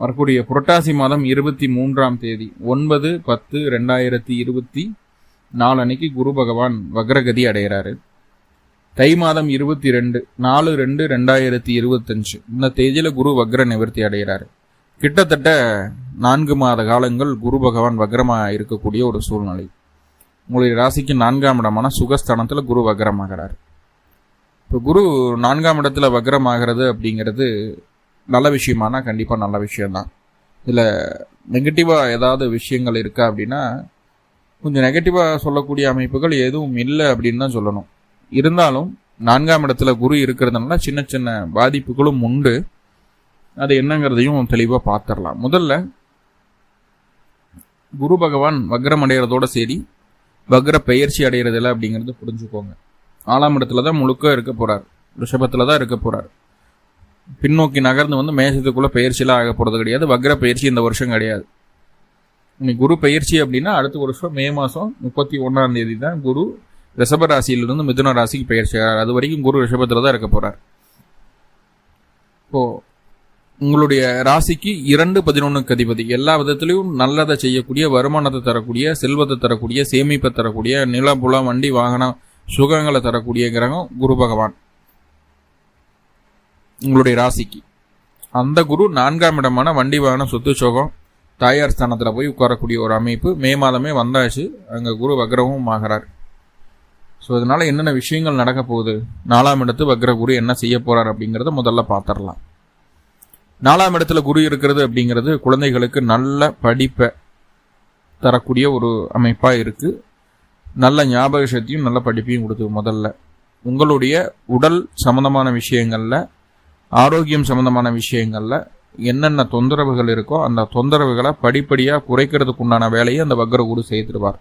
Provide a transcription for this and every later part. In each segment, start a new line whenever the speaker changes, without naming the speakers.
வரக்கூடிய புரட்டாசி மாதம் இருபத்தி மூன்றாம் தேதி ஒன்பது பத்து ரெண்டாயிரத்தி இருபத்தி நாலு அன்னைக்கு குரு பகவான் வக்ரகதி அடைகிறாரு. தை மாதம் இருபத்தி ரெண்டு நாலு ரெண்டு ரெண்டாயிரத்தி இருபத்தஞ்சு இந்த தேதியில் குரு வக்ர நிவர்த்தி அடைகிறாரு. கிட்டத்தட்ட நான்கு மாத காலங்கள் குரு பகவான் வக்ரமாக இருக்கக்கூடிய ஒரு சூழ்நிலை. உங்களுடைய ராசிக்கு நான்காம் இடமான சுகஸ்தானத்தில் குரு வக்ரமாகிறார். இப்போ குரு நான்காம் இடத்துல வக்ரமாகிறது அப்படிங்கிறது நல்ல விஷயமானா கண்டிப்பாக நல்ல விஷயம்தான். இதில் நெகட்டிவாக ஏதாவது விஷயங்கள் இருக்கா அப்படின்னா கொஞ்சம் நெகட்டிவாக சொல்லக்கூடிய அமைப்புகள் எதுவும் இல்லை அப்படின்னு தான் சொல்லணும். இருந்தாலும் நான்காம் இடத்துல குரு இருக்கிறதுனால சின்ன சின்ன பாதிப்புகளும் உண்டு. அது என்னங்கிறதையும் தெளிவாக பார்த்துடலாம். முதல்ல குரு பகவான் வக்ரம் அடைகிறதோட சரி வக்ர பெயர்ச்சி அடைகிறதில்ல அப்படிங்கிறது புரிஞ்சுக்கோங்க. ஆறாம் இடத்துல தான் முழுக்க இருக்க போகிறார் ரிஷபத்தில் தான் இருக்க போகிறார் பின்னோக்கி நகர்ந்து வந்து மேசத்துக்குள்ள பயிற்சியெல்லாம் ஆக கிடையாது. வக்ர பயிற்சி இந்த வருஷம் கிடையாது. இன்னைக்கு குரு பயிற்சி அப்படின்னா அடுத்த வருஷம் மே மாதம் முப்பத்தி ஒன்றாம் தேதி தான் குரு ரிஷப ராசியிலிருந்து மிதுன ராசிக்கு பயிற்சி ஆகிறார். அது வரைக்கும் குரு ரிஷபத்தில் தான் இருக்க போகிறார் இப்போ உங்களுடைய ராசிக்கு இரண்டு பதினொன்று அதிபதி. எல்லா விதத்திலையும் நல்லதை செய்யக்கூடிய வருமானத்தை தரக்கூடிய செல்வத்தை தரக்கூடிய சேமிப்பை தரக்கூடிய நிலம் புலம் வண்டி வாகனம் சுகங்களை தரக்கூடிய கிரகம் குரு பகவான். உங்களுடைய ராசிக்கு. அந்த குரு நான்காம் இடமான வண்டி வாகனம் சொத்து சோகம் தாயார் ஸ்தானத்தில் போய் உட்காரக்கூடிய ஒரு அமைப்பு. மே மாதமே வந்தாச்சு. அங்கே குரு வக்ரமும் ஆகிறார். ஸோ இதனால் என்னென்ன விஷயங்கள் நடக்க போகுது? நாலாம் இடத்து வக்ர குரு என்ன செய்ய போகிறார் அப்படிங்கிறத முதல்ல பார்த்துடலாம் நாலாம் இடத்துல குரு இருக்கிறது அப்படிங்கிறது குழந்தைகளுக்கு நல்ல படிப்பை தரக்கூடிய ஒரு அமைப்பாக இருக்குது நல்ல ஞாபக சக்தியும் நல்ல படிப்பையும் கொடுத்து முதல்ல. உங்களுடைய உடல் சம்மந்தமான விஷயங்களில் ஆரோக்கியம் சம்பந்தமான விஷயங்களில் என்னென்ன தொந்தரவுகள் இருக்கோ அந்த தொந்தரவுகளை படிப்படியாக குறைக்கிறதுக்கு உண்டான வேலையை அந்த வக்ர குரு செய்திருவார்.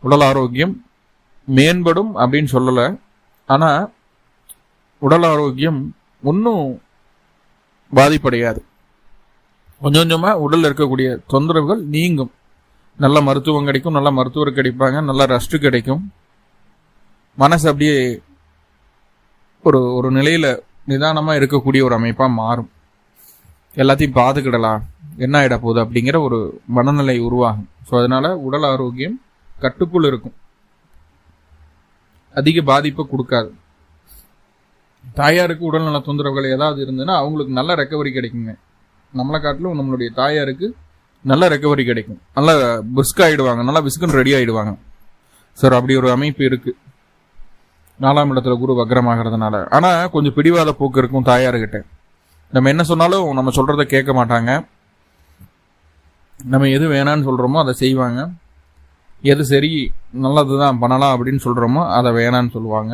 உடல் ஆரோக்கியம் மேம்படும் அப்படின்னு சொல்லலை. ஆனால் உடல் ஆரோக்கியம் ஒன்றும் பாதிப்படையாது. கொஞ்சம் கொஞ்சமாக உடலில் இருக்கக்கூடிய தொந்தரவுகள் நீங்கும். நல்ல மருத்துவம் கிடைக்கும் நல்ல மருத்துவர் கிடைப்பாங்க நல்ல ரெஸ்ட் கிடைக்கும். மனசு அப்படியே ஒரு ஒரு நிலையில நிதானமா இருக்கக்கூடிய ஒரு அமைப்பா மாறும். எல்லாத்தையும் பார்த்துக்கிடலாம் என்ன ஆயிட போகுது அப்படிங்கிற ஒரு மனநிலை உருவாகும். ஸோ அதனால உடல் ஆரோக்கியம் கட்டுக்குள் இருக்கும். அதிக பாதிப்பை கொடுக்காது. தாயாருக்கு உடல்நல தொந்தரவுகள் ஏதாவது இருந்ததுன்னா அவங்களுக்கு நல்ல ரெக்கவரி கிடைக்குங்க. நம்மளை காட்டிலும் நம்மளுடைய தாயாருக்கு நல்ல ரெக்கவரி கிடைக்கும். நல்லா பிரிஸ்க் ஆகிடுவாங்க நல்லா விஸ்கன் ரெடி ஆகிடுவாங்க சார் அப்படி ஒரு அமைப்பு இருக்குது நாலாம் இடத்துல குரு வக்ரமாகிறதுனால. ஆனால் கொஞ்சம் பிடிவாத போக்கு இருக்கும் தாயார்கிட்ட. நம்ம என்ன சொன்னாலும் நம்ம சொல்கிறத கேட்க மாட்டாங்க. நம்ம எது வேணான்னு சொல்கிறோமோ அதை செய்வாங்க. எது சரி நல்லது தான் பண்ணலாம் அப்படின்னு சொல்கிறோமோ அதை வேணான்னு சொல்லுவாங்க.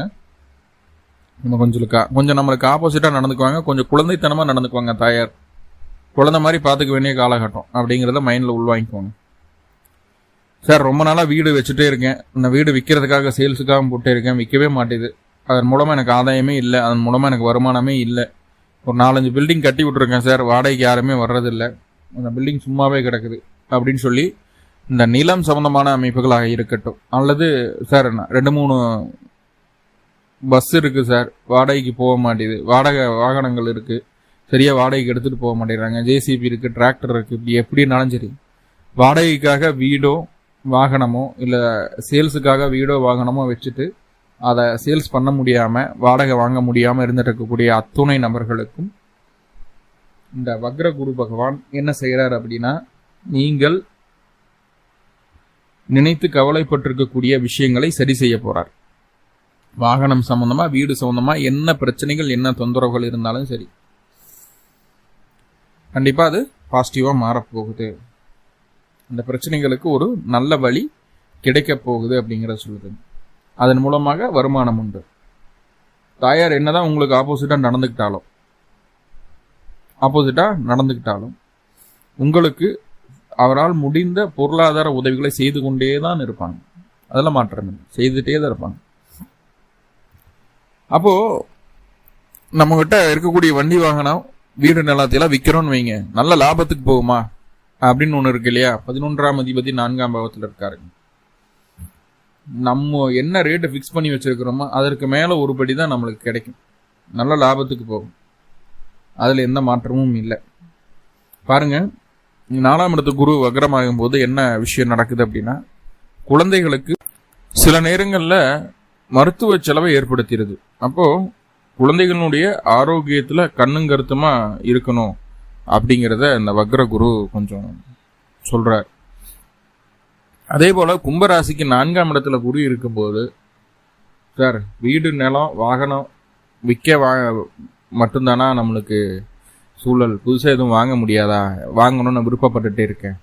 நம்ம கொஞ்சம் கொஞ்சம் நம்மளுக்கு ஆப்போசிட்டாக நடந்துக்குவாங்க. கொஞ்சம் குழந்தைத்தனமாக நடந்துக்குவாங்க தாயார். குழந்தை மாதிரி பார்த்துக்க வேண்டிய காலகட்டம் அப்படிங்கிறத மைண்டில் உள்வாங்கிக்குவாங்க சார் ரொம்ப நாளாக வீடு வச்சுட்டே இருக்கேன். இந்த வீடு விற்கிறதுக்காக சேல்ஸுக்காக போட்டே இருக்கேன். விற்கவே மாட்டேது. அதன் மூலமாக எனக்கு ஆதாயமே இல்லை. அதன் மூலமாக எனக்கு வருமானமே இல்லை. ஒரு நாலஞ்சு பில்டிங் கட்டி விட்ருக்கேன் சார். வாடகைக்கு யாருமே வர்றதில்ல. அந்த பில்டிங் சும்மாவே கிடக்குது. அப்படின்னு சொல்லி இந்த நிலம் சம்மந்தமான அமைப்புகளாக இருக்கட்டும். அல்லது சார் நான் ரெண்டு மூணு பஸ் இருக்குது சார். வாடகைக்கு போக மாட்டேது. வாடகை வாகனங்கள் இருக்குது சரியாக வாடகைக்கு எடுத்துகிட்டு போக மாட்டேங்கிறாங்க. ஜேசிபி இருக்குது டிராக்டர் இருக்குது இப்படி எப்படினாலும் சரி. வாடகைக்காக வீடோ வாகனமோ இல்ல சேல்ஸுக்காக வீடோ வாகனமோ வச்சுட்டு அதை சேல்ஸ் பண்ண முடியாம வாடகை வாங்க முடியாம இருந்துட்டு இருக்கக்கூடிய அத்துணை நபர்களுக்கும் இந்த வக்ர குரு பகவான் என்ன செய்யறார் அப்படின்னா நீங்கள் நினைத்து கவலைப்பட்டிருக்கக்கூடிய விஷயங்களை சரி செய்ய போகிறார் வாகனம் சம்பந்தமா வீடு சம்மந்தமாக என்ன பிரச்சனைகள் என்ன தொந்தரவுகள் இருந்தாலும் சரி. கண்டிப்பா அது பாசிட்டிவா மாறப்போகுது. அந்த பிரச்சனைகளுக்கு ஒரு நல்ல வழி கிடைக்க போகுது அப்படிங்கிற சொல்லுது அதன் மூலமாக வருமானம் உண்டு. தாயார் என்னதான் உங்களுக்கு ஆப்போசிட்டாக நடந்துக்கிட்டாலும் ஆப்போசிட்டாக நடந்துக்கிட்டாலும் உங்களுக்கு அவரால் முடிந்த பொருளாதார உதவிகளை செய்து கொண்டே தான் இருப்பாங்க. அதெல்லாம் மாற்றம் செய்துகிட்டே செய்துட்டே தான் இருப்பாங்க. அப்போ நம்மகிட்ட இருக்கக்கூடிய வண்டி வாகனம் வீடு நிலத்தையெல்லாம் விற்கிறோன்னு வைங்க. நல்ல லாபத்துக்கு போகுமா? அப்படின்னு ஒன்று இருக்கு இல்லையா? பதினொன்றாம் அதிபதி நான்காம் பாவத்தில் இருக்காரு. நம்ம என்ன ரேட்டு ஃபிக்ஸ் பண்ணி வச்சுருக்கிறோமோ அதற்கு மேலே ஒரு படி தான் நம்மளுக்கு கிடைக்கும். நல்ல லாபத்துக்கு போகும். அதில் எந்த மாற்றமும் இல்லை. பாருங்க நாலாம் இடத்து குரு வக்ரமாகும் போது என்ன விஷயம் நடக்குது அப்படின்னா குழந்தைகளுக்கு சில நேரங்களில் மருத்துவ செலவை ஏற்படுத்திடுது. அப்போ குழந்தைகளுடைய ஆரோக்கியத்தில் கண்ணும் கருத்துமாக இருக்கணும். அப்படிங்கிறத இந்த வக்ர குரு கொஞ்சம் சொல்கிறார் அதே போல் கும்பராசிக்கு நான்காம் இடத்துல குரு இருக்கும்போது சார் வீடு நிலம் வாகனம் விற்க வா மட்டும்தானா நம்மளுக்கு சூழல்? புதுசாக எதுவும் வாங்க முடியாதா? வாங்கணும்னு விருப்பப்பட்டுட்டே இருக்கேன்.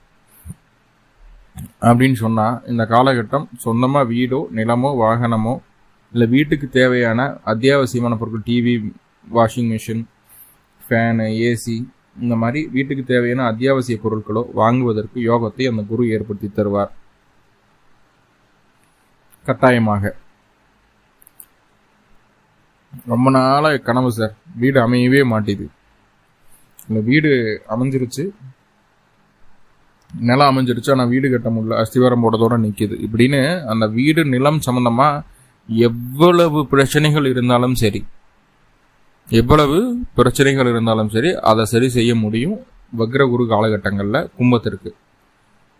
அப்படின்னு சொன்னால் இந்த காலகட்டம் சொந்தமாக வீடோ நிலமோ வாகனமோ இல்லை வீட்டுக்கு தேவையான அத்தியாவசியமான பொருட்கள் TV washing machine fan AC இந்த மாதிரி வீட்டுக்கு தேவையான அத்தியாவசிய பொருட்களோ வாங்குவதற்கு யோகத்தை அந்த குரு ஏற்படுத்தி தருவார். கட்டாயமாக. ரொம்ப நாளாக கனவு சார். வீடு அமையவே மாட்டேது. இந்த வீடு அமைஞ்சிருச்சு. நிலம் அமைஞ்சிருச்சு. ஆனால் வீடு கட்ட முடியல. அஸ்திவாரம் போடுறதோட நிற்கிது இப்படின்னு அந்த வீடு நிலம் சம்மந்தமாக எவ்வளவு பிரச்சனைகள் இருந்தாலும் சரி எவ்வளவு பிரச்சனைகள் இருந்தாலும் சரி அதை சரி செய்ய முடியும். வக்ரகுரு காலகட்டங்களில் கும்பத்திற்கு.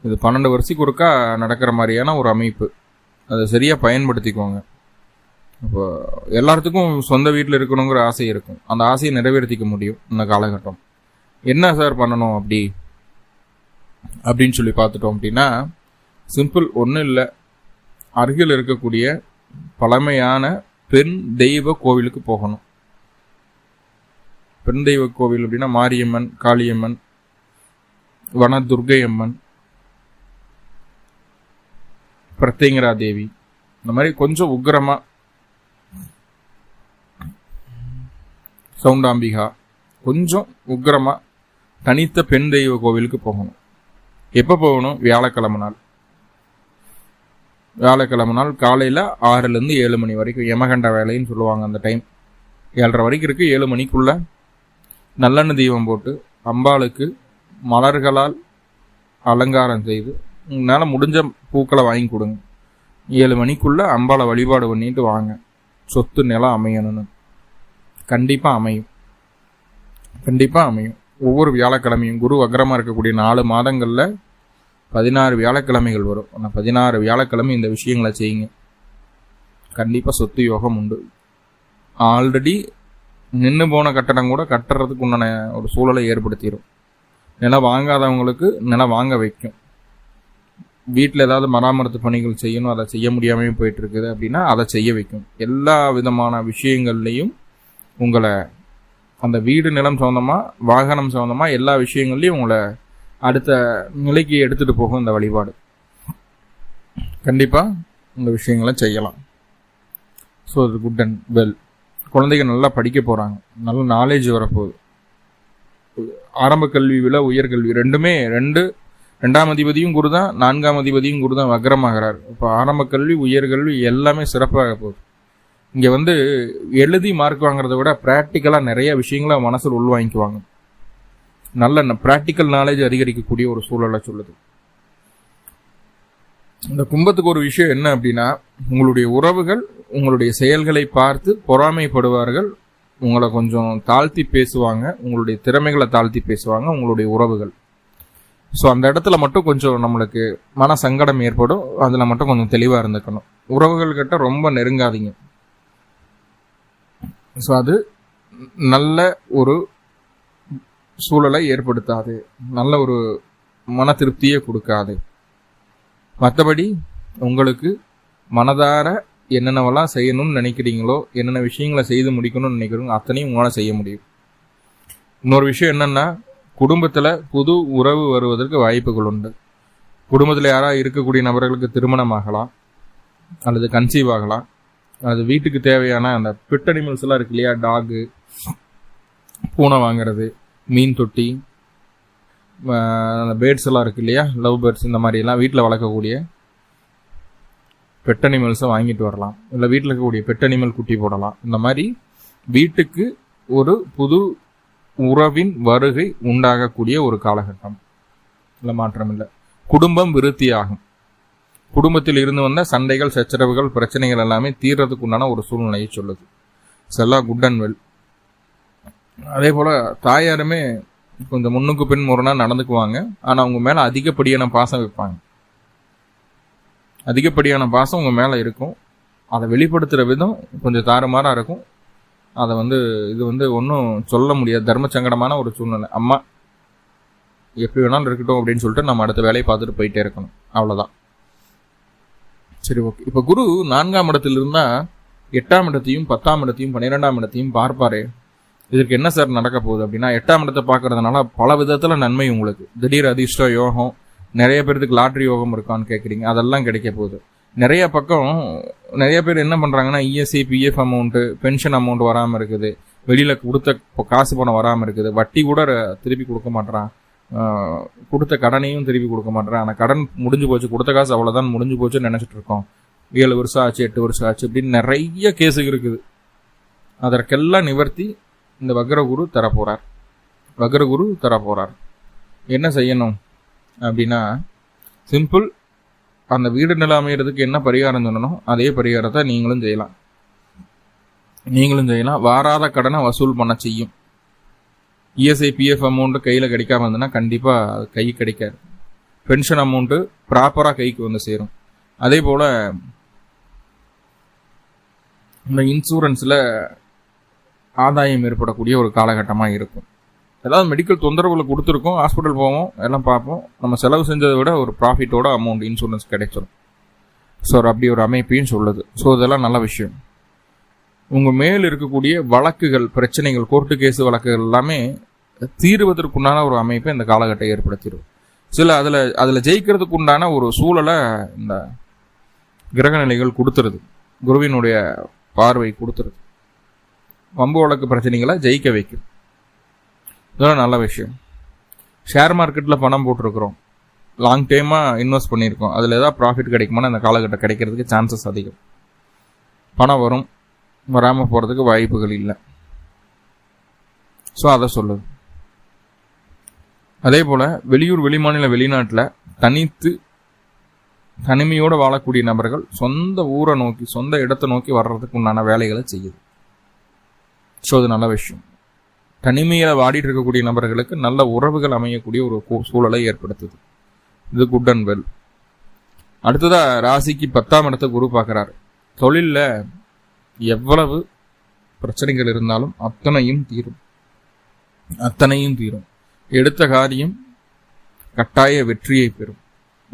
இது பன்னெண்டு வருஷத்துக்கு ஒருக்கா நடக்கிற மாதிரியான ஒரு அமைப்பு. அதை சரியாக பயன்படுத்திக்குவாங்க இப்போ எல்லாத்துக்கும் சொந்த வீட்டில் இருக்கணுங்கிற ஆசை இருக்கும். அந்த ஆசையை நிறைவேற்றிக்க முடியும் இந்த காலகட்டம். என்ன சார் பண்ணணும் அப்படி? அப்படின்னு சொல்லி பார்த்துட்டோம் அப்படின்னா சிம்பிள் ஒன்றும் இல்லை. அருகில் இருக்கக்கூடிய பழமையான பெண் தெய்வ கோவிலுக்கு போகணும். பெண் தெய்வ கோவில் அப்படின்னா மாரியம்மன் காளியம்மன் வன துர்கையம்மன் பிரத்யங்கரா தேவி இந்த மாதிரி கொஞ்சம் உக்கிரமா சவுண்டாம்பிகா கொஞ்சம் உக்கிரமா தனித்த பெண் தெய்வ கோவிலுக்கு போகணும். எப்போ போகணும்? வியாழக்கிழமை நாள். வியாழக்கிழமை நாள் காலையில் ஆறுலேருந்து ஏழு மணி வரைக்கும். யமகண்ட வேலைன்னு சொல்லுவாங்க அந்த டைம் ஏழரை வரைக்கும் இருக்குது ஏழு மணிக்குள்ளே நல்லெண்ணெய் தீபம் போட்டு அம்பாளுக்கு மலர்களால் அலங்காரம் செய்து உங்களால் முடிஞ்ச பூக்களை வாங்கி கொடுங்க. ஏழு மணிக்குள்ளே அம்பாளை வழிபாடு பண்ணிட்டு வாங்க. சொத்து நிலம் அமையணும்னு. கண்டிப்பாக அமையும். கண்டிப்பாக அமையும். ஒவ்வொரு வியாழக்கிழமையும் குரு வக்ரமாக இருக்கக்கூடிய நாலு மாதங்களில் பதினாறு வியாழக்கிழமைகள் வரும். ஆனால் பதினாறு வியாழக்கிழமை இந்த விஷயங்களை செய்யுங்க. கண்டிப்பாக சொத்து யோகம் உண்டு. ஆல்ரெடி நின்று போன கட்டடம் கூட கட்டுறதுக்கு உண்டான ஒரு சூழலை ஏற்படுத்திடும் நிலம் வாங்காதவங்களுக்கு நிலம் வாங்க வைக்கும். வீட்டில் ஏதாவது மராமரத்து பணிகள் செய்யணும் அதை செய்ய முடியாமே போயிட்டுருக்குது அப்படின்னா அதை செய்ய வைக்கும். எல்லா விதமான விஷயங்கள்லையும் உங்களை அந்த வீடு நிலம் சம்மந்தமாக வாகனம் சம்மந்தமாக எல்லா விஷயங்கள்லையும் உங்களை அடுத்த நிலைக்கு எடுத்துகிட்டு போகும் இந்த வழிபாடு. கண்டிப்பாக இந்த விஷயங்களை செய்யலாம். ஸோ அது குட் அண்ட் வெல் குழந்தைங்க நல்லா படிக்க போகிறாங்க நல்ல நாலேஜ் வரப்போகுது. ஆரம்ப கல்வி விழா உயர்கல்வி ரெண்டுமே ரெண்டு ரெண்டாம் அதிபதியும் குரு தான் நான்காம் அதிபதியும் குரு தான் வக்ரமாகிறார். இப்போ ஆரம்ப கல்வி உயர்கல்வி எல்லாமே சிறப்பாக போகுது. இங்கே வந்து எழுதி மார்க் வாங்குறத விட ப்ராக்டிக்கலாக நிறைய விஷயங்களை மனசில் உள்வாங்கிக்குவாங்க. நல்ல ப்ராக்டிக்கல் நாலேஜ் அதிகரிக்கக்கூடிய ஒரு சூழலை சொல்லுது. இந்த கும்பத்துக்கு ஒரு விஷயம் என்ன அப்படின்னா உங்களுடைய உறவுகள் உங்களுடைய செயல்களை பார்த்து பொறாமைப்படுவார்கள் உங்களை கொஞ்சம் தாழ்த்தி பேசுவாங்க உங்களுடைய திறமைகளை தாழ்த்தி பேசுவாங்க உங்களுடைய உறவுகள். ஸோ அந்த இடத்துல மட்டும் கொஞ்சம் நம்மளுக்கு மன சங்கடம் ஏற்படும் அதில் மட்டும் கொஞ்சம் தெளிவாக இருந்துக்கணும். உறவுகள் கிட்ட ரொம்ப நெருங்காதீங்க. ஸோ அது நல்ல ஒரு சூழலை ஏற்படுத்தாது. நல்ல ஒரு மன திருப்தியை கொடுக்காது. மற்றபடி உங்களுக்கு மனதார என்னென்னவெல்லாம் செய்யணும்னு நினைக்கிறீங்களோ என்னென்ன விஷயங்களை செய்து முடிக்கணும்னு நினைக்கிறீங்களோ அத்தனையும் உங்களால் செய்ய முடியும். இன்னொரு விஷயம் என்னென்னா குடும்பத்தில் புது உறவு வருவதற்கு வாய்ப்புகள் உண்டு. குடும்பத்தில் யாராவது இருக்கக்கூடிய நபர்களுக்கு திருமணம் ஆகலாம் அல்லது கன்சீவ் ஆகலாம். அது வீட்டுக்கு தேவையான அந்த பிட் அனிமல்ஸ் எல்லாம் இருக்கு இல்லையா? டாகு பூனை வாங்குறது மீன் தொட்டி பேர்ட்ஸ் எல்லாம் இருக்கு இல்லையா? லவ் பேர்ட்ஸ் இந்த மாதிரிலாம் வீட்டில் வளர்க்கக்கூடிய பெட் அனிமல்ஸை வாங்கிட்டு வரலாம். இல்லை வீட்டில் இருக்கக்கூடிய பெட் அனிமல் குட்டி போடலாம். இந்த மாதிரி வீட்டுக்கு ஒரு புது உறவின் வருகை உண்டாகக்கூடிய ஒரு காலகட்டம். இல்லை மாற்றம் இல்லை. குடும்பம் விருத்தியாகும். குடும்பத்தில் இருந்து வந்த சண்டைகள் சச்சரவுகள் பிரச்சனைகள் எல்லாமே தீர்றதுக்கு உண்டான ஒரு சூழ்நிலையை சொல்லுது. செல்லா குட் அண்ட் வெல். அதே போல் தாயாருமே கொஞ்சம் முன்னுக்கு பின் முரணா நடந்துக்குவாங்க. ஆனா உங்க மேல அதிகப்படியான பாசம் வைப்பாங்க. அதிகப்படியான பாசம் உங்க மேல இருக்கும். அதை வெளிப்படுத்துகிற விதம் கொஞ்சம் தாறுமாறாக இருக்கும். அதை வந்து இது வந்து ஒன்றும் சொல்ல முடியாது. தர்ம சங்கடமான ஒரு சூழ்நிலை. அம்மா எப்படி வேணாலும் இருக்கட்டும் அப்படின்னு சொல்லிட்டு நம்ம அடுத்த வேலையை பார்த்துட்டு போயிட்டே இருக்கணும். அவ்வளோதான் சரி ஓகே. இப்போ குரு நான்காம் இடத்துல இருந்தால் எட்டாம் இடத்தையும் பத்தாம் இடத்தையும் பன்னிரெண்டாம் இடத்தையும் பார்ப்பாரு. இதற்கு என்ன சார் நடக்க போகுது அப்படின்னா எட்டாம் இடத்தை பார்க்கறதுனால பல விதத்துல நன்மை உங்களுக்கு. திடீர் அதிர்ஷ்ட யோகம் நிறைய பேருக்கு லாட்ரி யோகம் இருக்கான்னு கேட்குறீங்க அதெல்லாம் கிடைக்க போகுது. நிறைய பக்கம் நிறைய பேர் என்ன பண்ணுறாங்கன்னா ESC PF amount pension amount வராமல் இருக்குது. வெளியில் கொடுத்த காசு பணம் வராமல் இருக்குது. வட்டி கூட திருப்பி கொடுக்க மாட்றான். கொடுத்த கடனையும் திருப்பி கொடுக்க மாட்றான். ஆனால் கடன் முடிஞ்சு போச்சு கொடுத்த காசு அவ்வளோதான் முடிஞ்சு போச்சுன்னு நினச்சிட்ருக்கோம் ஏழு வருஷம் ஆச்சு எட்டு வருஷம் ஆச்சு இப்படின்னு நிறைய கேஸுகள் இருக்குது. அதற்கெல்லாம் நிவர்த்தி இந்த வக்ரகுரு தரப்போகிறார் வக்ரகுரு தரப்போகிறார் என்ன செய்யணும்? அப்படின்னா சிம்பிள் அந்த வீடு நிலை அமைகிறதுக்கு என்ன பரிகாரம் சொல்லணும் அதே பரிகாரத்தை நீங்களும் செய்யலாம். நீங்களும் செய்யலாம். வாராத கடனை வசூல் பண்ண செய்யும். இஎஸ்ஐ பிஎஃப் அமௌண்ட் கையில் கிடைக்காம இருந்ததுன்னா கண்டிப்பாக கை கிடைக்காது. பென்ஷன் அமௌண்ட்டு ப்ராப்பராக கைக்கு வந்து சேரும். அதே போல் இந்த இன்சூரன்ஸில் ஆதாயம் ஏற்படக்கூடிய ஒரு காலகட்டமாக இருக்கும். ஏதாவது மெடிக்கல் தொந்தரவுகளை கொடுத்துருக்கோம் ஹாஸ்பிட்டல் போவோம் எல்லாம் பார்ப்போம். நம்ம செலவு செஞ்சதை விட ஒரு ப்ராஃபிட்டோட அமௌண்ட் இன்சூரன்ஸ் கிடைச்சிடும் ஸோ ஒரு அப்படி ஒரு அமைப்பையும் சொல்லுது. ஸோ இதெல்லாம் நல்ல விஷயம். உங்கள் மேல் இருக்கக்கூடிய வழக்குகள் பிரச்சனைகள் கோர்ட்டு கேஸு வழக்குகள் எல்லாமே தீர்வதற்குண்டான ஒரு அமைப்பை இந்த காலகட்டம் ஏற்படுத்திடும். சில அதில் அதில் ஜெயிக்கிறதுக்கு உண்டான ஒரு சூழலை இந்த கிரகநிலைகள் கொடுத்துருது. குருவினுடைய பார்வை கொடுத்துருது. வம்பு வழக்கு பிரச்சனைகளை ஜெயிக்க வைக்கும். இதெல்லாம் நல்ல விஷயம். ஷேர் மார்க்கெட்டில் பணம் போட்டிருக்கிறோம். லாங் டைமாக இன்வெஸ்ட் பண்ணியிருக்கோம். அதில் ஏதாவது ப்ராஃபிட் கிடைக்குமானா அந்த காலகட்டம் கிடைக்கிறதுக்கு சான்சஸ் அதிகம். பணம் வரும். வராமல் போகிறதுக்கு வாய்ப்புகள் இல்லை. ஸோ அதை சொல்லுது. அதே போல் வெளியூர் வெளிமாநில வெளிநாட்டில் தனித்து தனிமையோடு வாழக்கூடிய நபர்கள் சொந்த ஊரை நோக்கி சொந்த இடத்தை நோக்கி வர்றதுக்கு உண்டான வேலைகளை செய்யுது. ஸோ அது நல்ல விஷயம். தனிமையில் வாடிட்டு இருக்கக்கூடிய நபர்களுக்கு நல்ல உறவுகள் அமையக்கூடிய ஒரு சூழலை ஏற்படுத்துது. இது குட் அண்ட் வெல் அடுத்ததாக ராசிக்கு பத்தாம் இடத்தை குரு பார்க்குறாரு. தொழிலில் எவ்வளவு பிரச்சனைகள் இருந்தாலும் அத்தனையும் தீரும். அத்தனையும் தீரும். எடுத்த காரியம் கட்டாய வெற்றியை பெறும்.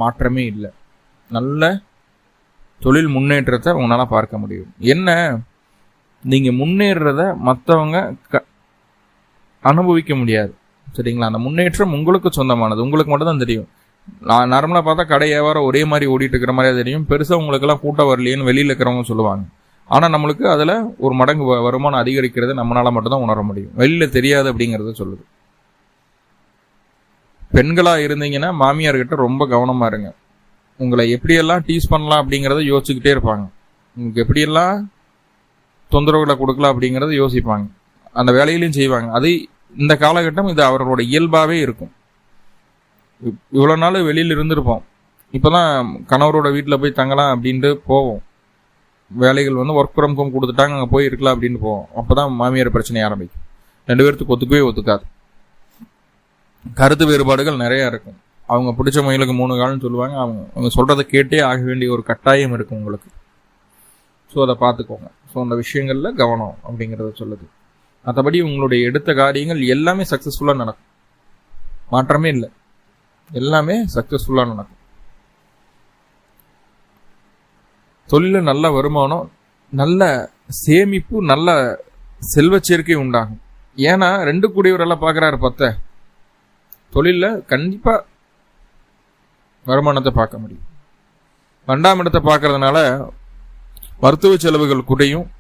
மாற்றமே இல்லை. நல்ல தொழில் முன்னேற்றத்தை உங்களால் பார்க்க முடியும். என்ன? நீங்கள் முன்னேறுறத மற்றவங்க க அனுபவிக்க முடியாது. சரிங்களா? அந்த முன்னேற்றம் உங்களுக்கு சொந்தமானது. உங்களுக்கு மட்டும் தான் தெரியும். நான் நார்மலாக பார்த்தா கடை வியாபாரம் ஒரே மாதிரி ஓடிட்டு இருக்கிற மாதிரியே தெரியும். பெருசாக உங்களுக்கெல்லாம் கூட்டம் வரலையேன்னு வெளியில் இருக்கிறவங்க சொல்லுவாங்க. ஆனால் நம்மளுக்கு அதில் ஒரு மடங்கு வ- வருமானம் அதிகரிக்கிறது நம்மளால மட்டும்தான் உணர முடியும். வெளியில் தெரியாது அப்படிங்கிறத சொல்லுது. பெண்களாக இருந்தீங்கன்னா மாமியார்கிட்ட ரொம்ப கவனமாக இருங்க. உங்களை எப்படியெல்லாம் டீஸ் பண்ணலாம் அப்படிங்கிறத யோசிச்சுக்கிட்டே இருப்பாங்க. உங்களுக்கு எப்படியெல்லாம் தொந்தரவுகளை கொடுக்கலாம் அப்படிங்கிறத யோசிப்பாங்க. அந்த வேலையிலையும் செய்வாங்க. அது இந்த காலகட்டம் இது அவர்களோட இயல்பாகவே இருக்கும். இவ்- நாள் வெளியில் இருந்திருப்போம். இப்போதான் கணவரோட வீட்டில் போய் தங்கலாம் அப்படின்ட்டு போவோம். வேலைகள் வந்து ஒர்க் ஃப்ரம் ஹோம் கொடுத்துட்டாங்க அங்கே போய் இருக்கலாம் அப்படின்னு போவோம். அப்போ தான் மாமியார் பிரச்சனை ஆரம்பிக்கும். ரெண்டு பேர்த்துக்கு ஒத்துக்கவே ஒத்துக்காது. கருத்து வேறுபாடுகள் நிறையா இருக்கும். அவங்க பிடிச்ச மயிலுக்கு மூணு காலம்னு சொல்லுவாங்க. அவங்க அவங்க சொல்கிறத கேட்டே ஆக வேண்டிய ஒரு கட்டாயம் இருக்கும் உங்களுக்கு. ஸோ அதை பார்த்துக்கோங்க. ஸோ அந்த விஷயங்களில் கவனம் அப்படிங்கிறத சொல்லுது. மற்றபடி உங்களுடைய எடுத்த காரியங்கள் எல்லாமே சக்ஸஸ்ஃபுல்லாக நடக்கும். மாற்றமே இல்லை. எல்லாமே சக்ஸஸ்ஃபுல்லாக நடக்கும். தொழிலில் நல்ல வருமானம் நல்ல சேமிப்பு நல்ல செல்வ சேர்க்கை உண்டாகும். ஏன்னா ரெண்டு கூடியவரெல்லாம் பார்க்குறாரு பத்த. தொழிலில் கண்டிப்பாக வருமானத்தை பார்க்க முடியும். பன்னெண்டாம் இடத்தை பார்க்கறதுனால மருத்துவ செலவுகள் குறையும்.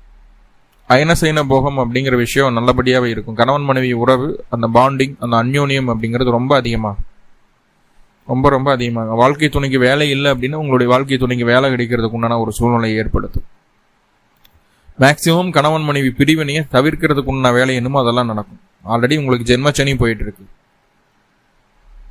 அயனசைன போகம் அப்படிங்கிற விஷயம் நல்லபடியாகவே இருக்கும். கணவன் மனைவி உறவு அந்த பாண்டிங் அந்த அந்யோன்யம் அப்படிங்கிறது ரொம்ப அதிகமாகும். ரொம்ப ரொம்ப அதிகமாக வாழ்க்கை துணைக்கு வேலை இல்லை அப்படின்னா உங்களுடைய வாழ்க்கை துணைக்கு வேலை கிடைக்கிறதுக்கு உண்டான ஒரு சூழ்நிலையை ஏற்படுத்தும். மேக்சிமம் கணவன் மனைவி பிரிவினையை தவிர்க்கிறதுக்கு உண்டான வேலை என்னமோ அதெல்லாம் நடக்கும். ஆல்ரெடி உங்களுக்கு ஜென்மச்சனி போயிட்டு இருக்கு.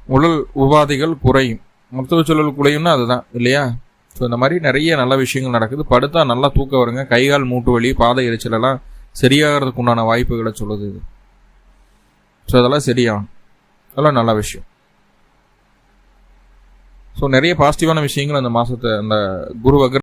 உடல் உபாதைகள் குறையும். மருத்துவ சூழல் குறையும்னா அதுதான் இல்லையா? ஸோ இந்த மாதிரி நிறைய நல்ல விஷயங்கள் நடக்குது. படுத்தா நல்லா தூக்கம் வருங்க. கை கால் மூட்டு வலி பாதை எரிச்சல் எல்லாம் சரியாகிறதுக்கு உண்டான வாய்ப்புகளை சொல்லுது இது. ஸோ அதெல்லாம் சரியாகும் அதெல்லாம் நல்ல விஷயம். ஸோ நிறைய பாசிட்டிவான விஷயங்கள் அந்த மாதத்தை அந்த குரு வகர்